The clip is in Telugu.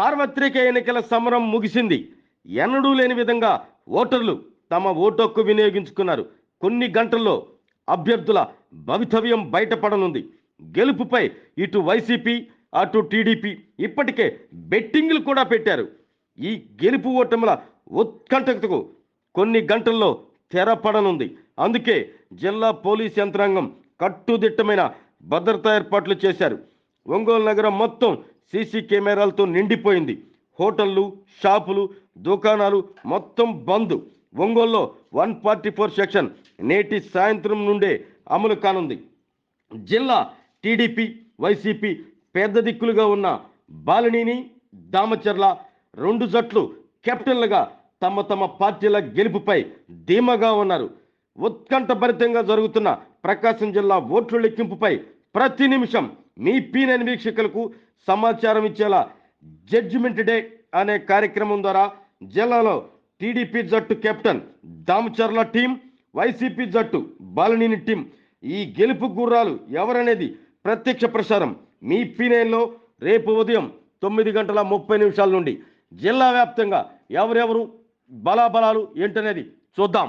సార్వత్రిక ఎన్నికల సమరం ముగిసింది. ఎన్నడూ లేని విధంగా ఓటర్లు తమ ఓటు వినియోగించుకున్నారు. కొన్ని గంటల్లో అభ్యర్థుల భవితవ్యం బయటపడనుంది. గెలుపుపై ఇటు వైసీపీ అటు టీడీపీ ఇప్పటికే బెట్టింగ్లు కూడా పెట్టారు. ఈ గెలుపు ఓటముల ఉత్కంఠతకు కొన్ని గంటల్లో తెరపడనుంది. అందుకే జిల్లా పోలీస్ యంత్రాంగం కట్టుదిట్టమైన భద్రతా ఏర్పాట్లు చేశారు. ఒంగోలు నగరం మొత్తం సీసీ కెమెరాలతో నిండిపోయింది. హోటళ్ళు షాపులు దుకాణాలు మొత్తం బంద్. ఒంగోల్లో వన్ ఫార్టీ ఫోర్ సెక్షన్ నేటి సాయంత్రం నుండే అమలు కానుంది. జిల్లా టీడీపీ వైసీపీ పెద్ద దిక్కులుగా ఉన్న బాలినీని దామచర్ల రెండు జట్లు కెప్టెన్లుగా తమ తమ పార్టీల గెలుపుపై ధీమాగా ఉన్నారు. ఉత్కంఠభరితంగా జరుగుతున్న ప్రకాశం జిల్లా ఓట్ల లెక్కింపుపై ప్రతి నిమిషం మీ పీనని వీక్షకులకు సమాచారం ఇచ్చేలా జడ్జిమెంట్ డే అనే కార్యక్రమం ద్వారా జిల్లాలో టీడీపీ జట్టు కెప్టెన్ దామచర్ల టీం వైసీపీ జట్టు బాలనీని టీం ఈ గెలుపు గుర్రాలు ఎవరనేది ప్రత్యక్ష ప్రసారం మీ పీనైన్లో రేపు ఉదయం తొమ్మిది గంటల ముప్పై నిమిషాల నుండి జిల్లా వ్యాప్తంగా ఎవరెవరు బలాబలాలు ఏంటనేది చూద్దాం.